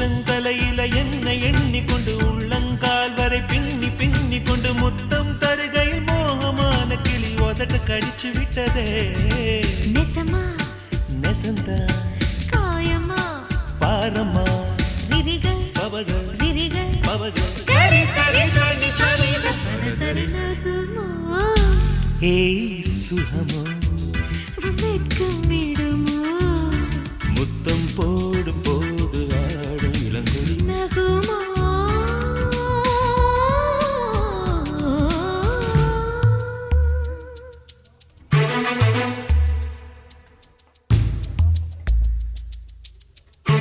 உச்சந்தலையில என்ன எண்ணிக்கொண்டு உள்ளங்கால் வரை பின்னி பின்னி கொண்டு முத்தம் தருகை மோகமான கிளி உதட்டு கடிச்சு விட்டதே. நெசமா? நெசந்தா? காயமா? பாரமா? விரிகள்? பவகள் விரிகள்? பவகள் சரி சரி சரி சரி. சரி ஏய் சுகமோ? வெட்கமிடுமோ முத்தம் போ